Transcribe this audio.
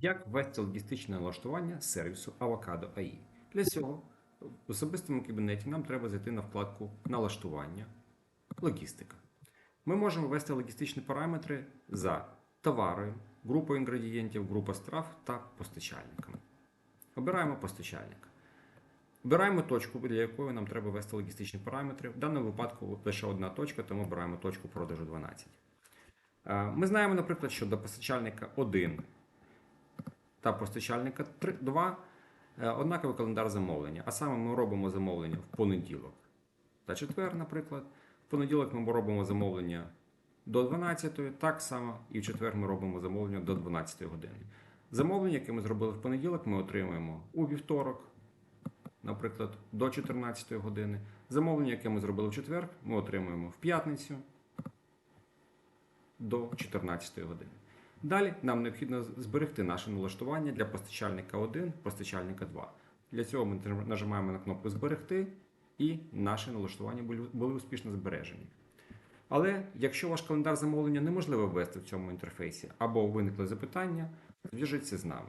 Як ввести логістичне налаштування сервісу Avocado AI? Для цього в особистому кабінеті нам треба зайти на вкладку Налаштування, логістика. Ми можемо ввести логістичні параметри за товарою, групою інгредієнтів, група страв та постачальниками. Обираємо постачальника. Обираємо точку, для якої нам треба ввести логістичні параметри. В даному випадку лише одна точка, тому обираємо точку продажу 12. Е, Ми знаємо, наприклад, що до постачальника 1 та постачальника 3, 2 е, однаковий календар замовлення. А саме ми робимо замовлення в понеділок та четвер, наприклад. В понеділок ми робимо замовлення до 12, так само і в четвер ми робимо замовлення до 12 години. Замовлення, яке ми зробили в понеділок, ми отримуємо у вівторок, наприклад, до 14 години. Замовлення, яке ми зробили в четвер, ми отримуємо в п'ятницю до 14 години. Далі нам необхідно зберегти наше налаштування для постачальника 1, постачальника 2. Для цього ми нажимаємо на кнопку Зберегти і наші налаштування були, успішно збережені. Але якщо ваш календар замовлення неможливо ввести в цьому інтерфейсі або виникли запитання, зв'яжіться з нами.